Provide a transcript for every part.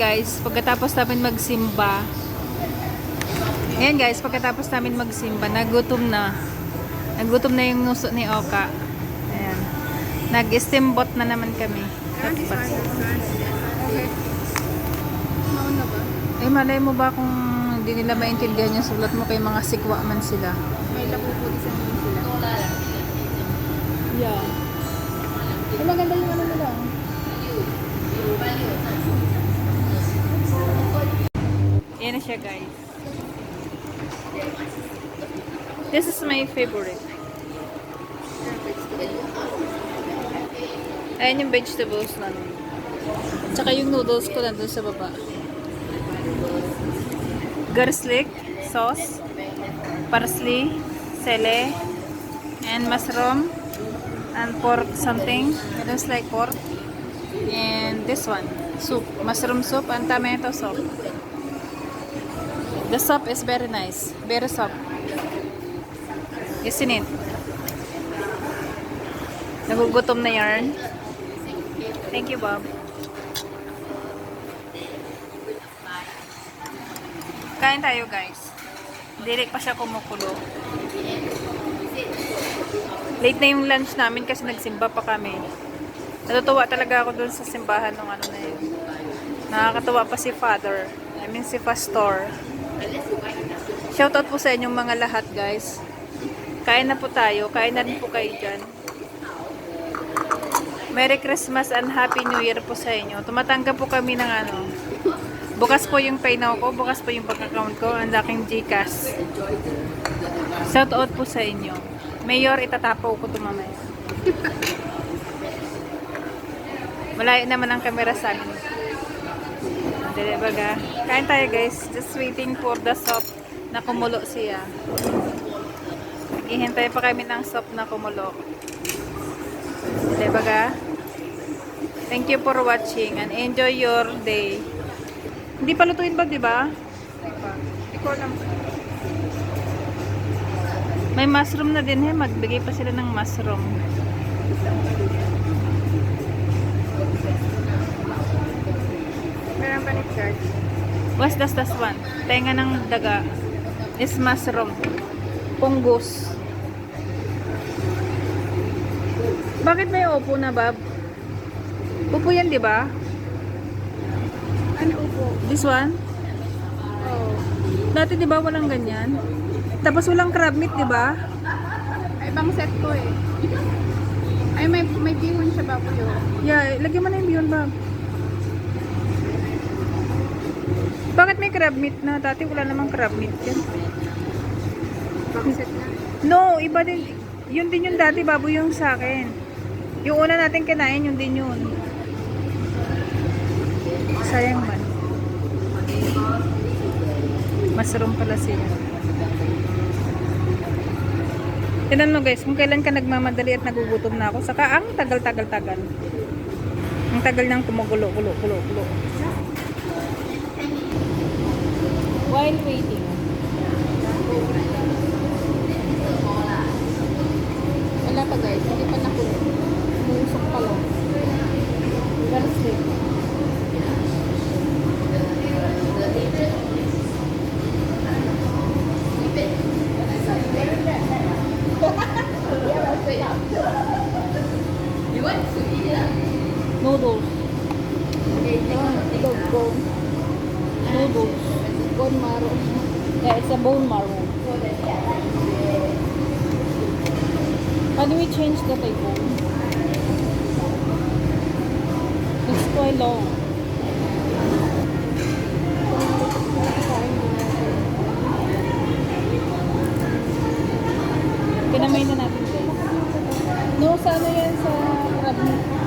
Guys, pagkatapos namin magsimba, ayan guys, pagkatapos namin magsimba, nagutom na. Nagutom na yung nuso ni Oka. Ayan. Nag-steambot na naman kami. Ba? Eh, malay mo ba kung hindi nila maintindihan yung sulat mo kay mga sikwa man sila? May lapuputi sa mga sila. Yeah. Ay, maganda yung ano Yan na siya guys. This is my favorite. Ayan yung vegetables namin. Tsaka yung noodles ko nandun sa baba. Garlic, sauce, parsley, sele, and mushroom, and pork something. It looks like pork. And this one, soup, mushroom soup and tomato soup. The soup is very nice. Very soft. Isn't it? Nagugutom na yarn. Thank you, Bob. Kain tayo, guys. Dili pa siya kumukulo. Late na yung lunch namin kasi nagsimba pa kami. Natutuwa talaga ako dun sa simbahan ng ano na yun. Nakakatuwa pa si Father. I mean si Pastor. Shoutout po sa inyong mga lahat, guys. Kain na po tayo. Kain na rin po kayo dyan. Merry Christmas and Happy New Year po sa inyo. Tumatanggap po kami ng ano. Bukas po yung paynow ko. Bukas po yung bank account ko. Ang laking Gcash. Shoutout po sa inyo. Mayor, itatapaw ko ito mamaya. Malayo naman ang camera sa amin. Dili baga. Kain tayo guys. Just waiting for the soup na kumulo siya. Naghihintay pa kami ng soup na kumulo. Dili baga. Thank you for watching and enjoy your day. Hindi pa lutuin ba, di ba? Ikaw lang. May mushroom na din eh. Magbigay pa sila ng mushroom. Meron ka ni Charge. What's das das one? Tenga ng daga is mushroom. Punggos. Bakit may opo na, Bob? Upo yan, di ba? Ano upo? This one? Oh. Dati, di ba, walang ganyan? Tapos walang crab meat, di ba? Ay, ibang set ko eh. Ay, may, may bihon siya baboy yun. Yeah, lagyan mo na yung bihon, Bob. Bakit may crab meat na? Dati wala namang crab meat yan. No, iba din. Yun din yung dati, baboy yung sa akin. Yung una natin kinain, yun din yun. Sayang man. Mushroom pala siya. Tinan mo guys, kung kailan ka nagmamadali at nagugutom na ako, saka ang tagal-tagal-tagal. Ang tagal nang kumugulo, While waiting. Wala pa guys, hindi pa nakulo. Umusok pa lang. Garlic. Noodles. Dog bone. Noodles. Bone marrow. Yeah, it's a bone marrow. How do we change the table? It's quite long. Kinamay na natin guys. No, sa ano yan sa crab.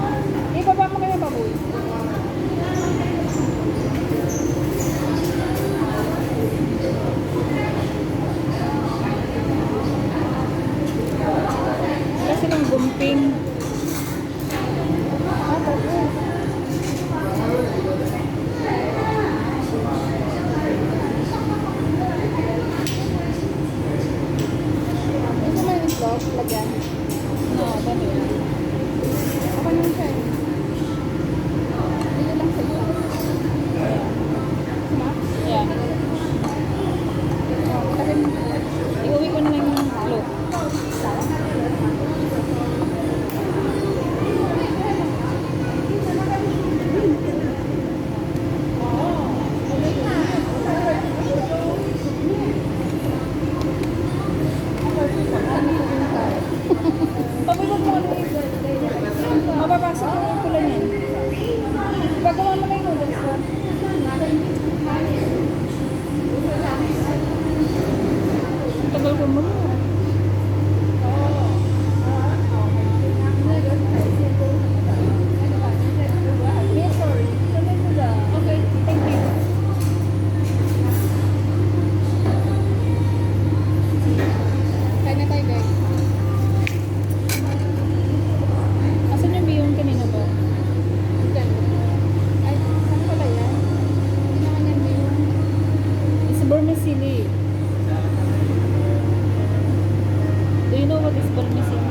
पर किसी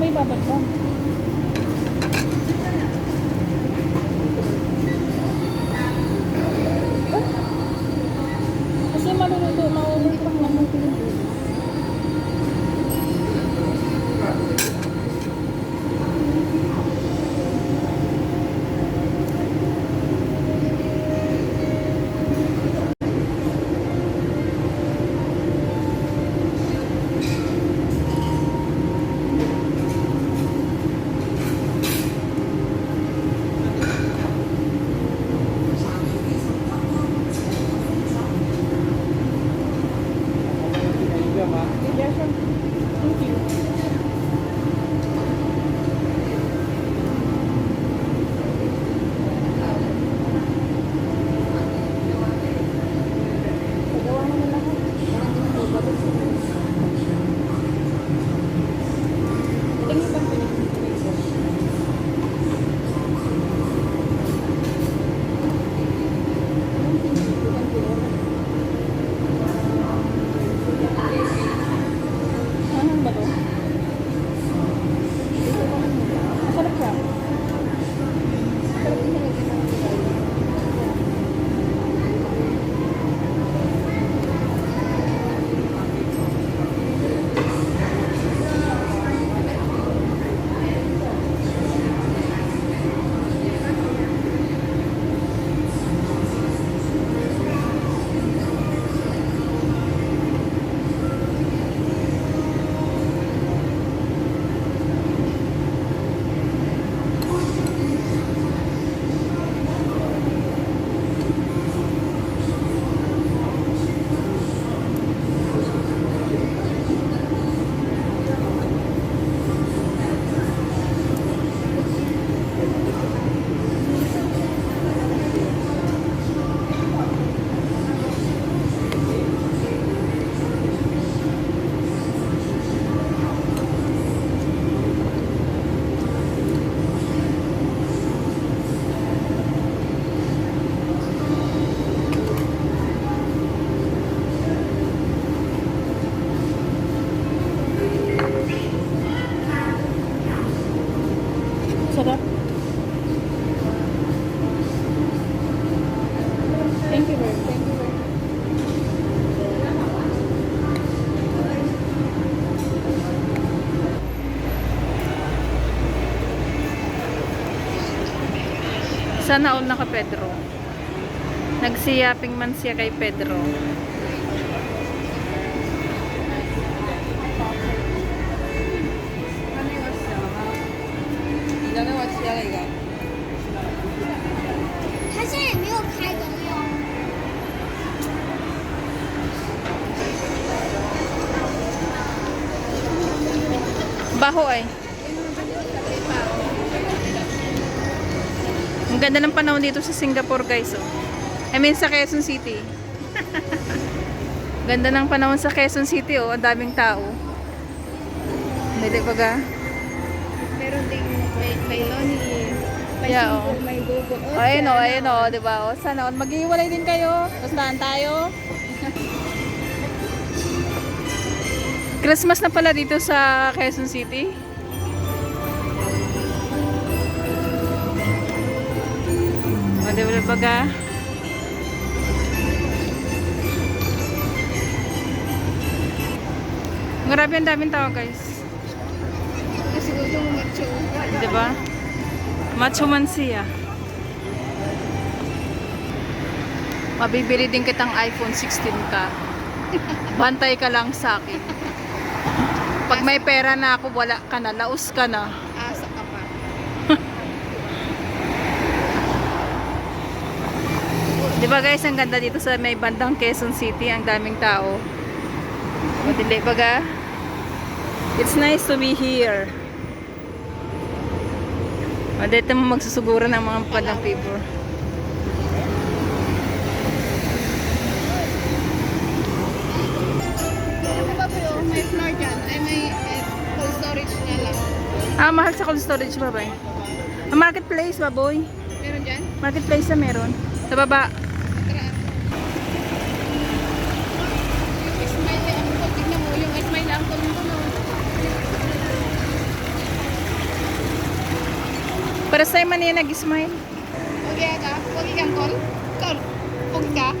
may babad lang. Sarap. Thank you very much. Sana all naka Pedro. Nagsiyaping man siya kay Pedro. Baho ay. Ang ganda ng panahon dito sa Singapore guys oh. I mean sa Quezon City. ganda ng panahon sa Quezon City oh. Ang daming tao. Hindi ba ga? Meron ding may, may loni, may Yeah, oh. may gogo. Oh, ayun o, ayun o, di ba? O, sana all maghihiwalay din kayo. Bastahan tayo. Christmas na pala dito sa Quezon City. Ba baga? Grabe ang daming tao guys. Kasi gusto mo mag-show. Di ba? Macho man siya. Mabibili din kitang iPhone 16 ka. Bantay ka lang sa akin. Pag may pera na ako, wala ka na. Laos ka na. Asa ka pa. Di ba guys, ang ganda dito sa may bandang Quezon City. Ang daming tao. O, dili baga? It's nice to be here. O, dito mo magsusuguro ng mga padang people. Ah, mahal sa cold storage, baboy. Ah, marketplace, baboy. Meron dyan? Marketplace na meron. Sa baba. Para sa man niya nag-smile. Pogi ka? Pogi kang kol? Kol? Pogi ka?